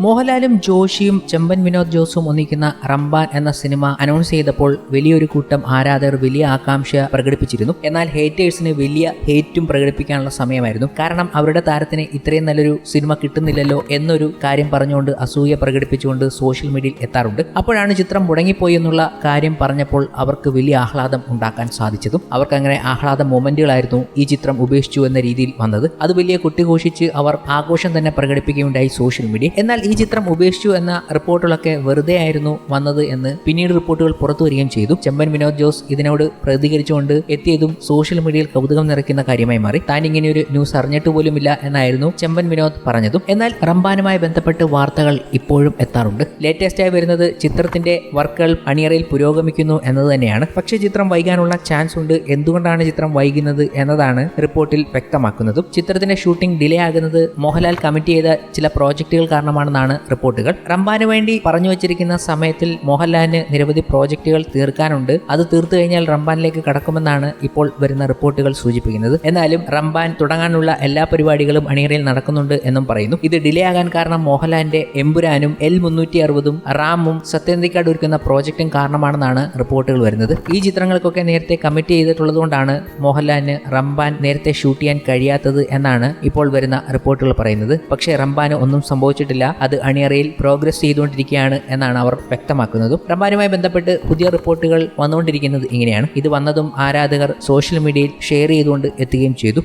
മോഹൻലാലും ജോഷിയും ചെമ്പൻ വിനോദ് ജോസും ഒന്നിക്കുന്ന റംബാൻ എന്ന സിനിമ അനൗൺസ് ചെയ്തപ്പോൾ വലിയൊരു കൂട്ടം ആരാധകർ വലിയ ആകാംക്ഷ പ്രകടിപ്പിച്ചിരുന്നു. എന്നാൽ ഹേറ്റേഴ്സിന് വലിയ ഹേറ്റും പ്രകടിപ്പിക്കാനുള്ള സമയമായിരുന്നു. കാരണം അവരുടെ താരത്തിന് ഇത്രയും നല്ലൊരു സിനിമ കിട്ടുന്നില്ലല്ലോ എന്നൊരു കാര്യം പറഞ്ഞുകൊണ്ട് അസൂയ പ്രകടിപ്പിച്ചുകൊണ്ട് സോഷ്യൽ മീഡിയയിൽ എത്താറുണ്ട്. അപ്പോഴാണ് ചിത്രം മുടങ്ങിപ്പോയി എന്നുള്ള കാര്യം പറഞ്ഞപ്പോൾ അവർക്ക് വലിയ ആഹ്ലാദം ഉണ്ടാക്കാൻ സാധിച്ചതും അവർക്ക് അങ്ങനെ ആഹ്ലാദ മൊമെന്റുകളായിരുന്നു ഈ ചിത്രം ഉപേക്ഷിച്ചു എന്ന രീതിയിൽ വന്നത്. അത് വലിയ കുട്ടിഘോഷിച്ച് അവർ ആഘോഷം തന്നെ പ്രകടിപ്പിക്കുകയുണ്ടായി സോഷ്യൽ മീഡിയ എന്നാൽ ഈ ചിത്രം ഉപേക്ഷിച്ചു എന്ന റിപ്പോർട്ടുകളൊക്കെ വെറുതെ ആയിരുന്നു വന്നത് എന്ന് പിന്നീട് റിപ്പോർട്ടുകൾ പുറത്തു വരികയും ചെയ്തു. ചെമ്പൻ വിനോദ് ജോസ് ഇതിനോട് പ്രതികരിച്ചുകൊണ്ട് എത്തിയതും സോഷ്യൽ മീഡിയയിൽ കൗതുകം നിറയ്ക്കുന്ന കാര്യമായി മാറി. താൻ ഇങ്ങനെ ഒരു ന്യൂസ് അറിഞ്ഞിട്ട് പോലുമില്ല എന്നായിരുന്നു ചെമ്പൻ വിനോദ് പറഞ്ഞതും. എന്നാൽ റംബാനുമായി ബന്ധപ്പെട്ട് വാർത്തകൾ ഇപ്പോഴും എത്താറുണ്ട്. ലേറ്റസ്റ്റ് ആയി വരുന്നത് ചിത്രത്തിന്റെ വർക്കുകൾ അണിയറയിൽ പുരോഗമിക്കുന്നു എന്നത് തന്നെയാണ്. പക്ഷേ ചിത്രം വൈകാനുള്ള ചാൻസ് ഉണ്ട്. എന്തുകൊണ്ടാണ് ചിത്രം വൈകുന്നത് എന്നതാണ് റിപ്പോർട്ടിൽ വ്യക്തമാക്കുന്നതും. ചിത്രത്തിന്റെ ഷൂട്ടിംഗ് ഡിലേ ആകുന്നത് മോഹൻലാൽ കമ്മിറ്റ് ചെയ്ത ചില പ്രോജക്റ്റുകൾ കാരണമാണെന്നാണ് റിപ്പോർട്ടുകൾ. റംബാന് വേണ്ടി പറഞ്ഞു വച്ചിരിക്കുന്ന സമയത്തിൽ മോഹൻലാലിന് നിരവധി പ്രോജക്റ്റുകൾ തീർക്കാനുണ്ട്. അത് തീർത്തു കഴിഞ്ഞാൽ റംബാനിലേക്ക് കടക്കുമെന്നാണ് ഇപ്പോൾ വരുന്ന റിപ്പോർട്ടുകൾ സൂചിപ്പിക്കുന്നത്. എന്നാലും റംബാൻ തുടങ്ങാനുള്ള എല്ലാ പരിപാടികളും അണിയറയിൽ നടക്കുന്നുണ്ട് എന്നും പറയുന്നു. ഇത് ഡിലേ ആകാൻ കാരണം മോഹൻലാലിന്റെ എമ്പുരാനും എൽ മുന്നൂറ്റി അറുപതും റാമും സത്യന്തിക്കാട് ഒരുക്കുന്ന പ്രോജക്റ്റും കാരണമാണെന്നാണ് റിപ്പോർട്ടുകൾ വരുന്നത്. ഈ ചിത്രങ്ങൾക്കൊക്കെ നേരത്തെ കമ്മിറ്റ് ചെയ്തിട്ടുള്ളതുകൊണ്ടാണ് മോഹൻലാലിന് റംബാൻ നേരത്തെ ഷൂട്ട് ചെയ്യാൻ കഴിയാത്തത് എന്നാണ് ഇപ്പോൾ വരുന്ന റിപ്പോർട്ടുകൾ പറയുന്നത്. പക്ഷേ റംബാന് ഒന്നും സംഭവിച്ചിട്ടില്ല. അത് അണിയറയിൽ പ്രോഗ്രസ് ചെയ്തുകൊണ്ടിരിക്കുകയാണ് എന്നാണ് അവർ വ്യക്തമാക്കുന്നതും. റംബാനുമായി ബന്ധപ്പെട്ട് പുതിയ റിപ്പോർട്ടുകൾ വന്നുകൊണ്ടിരിക്കുന്നത് ഇങ്ങനെയാണ്. ഇത് വന്നതും ആരാധകർ സോഷ്യൽ മീഡിയയിൽ ഷെയർ ചെയ്തുകൊണ്ട് എത്തുകയും ചെയ്തു.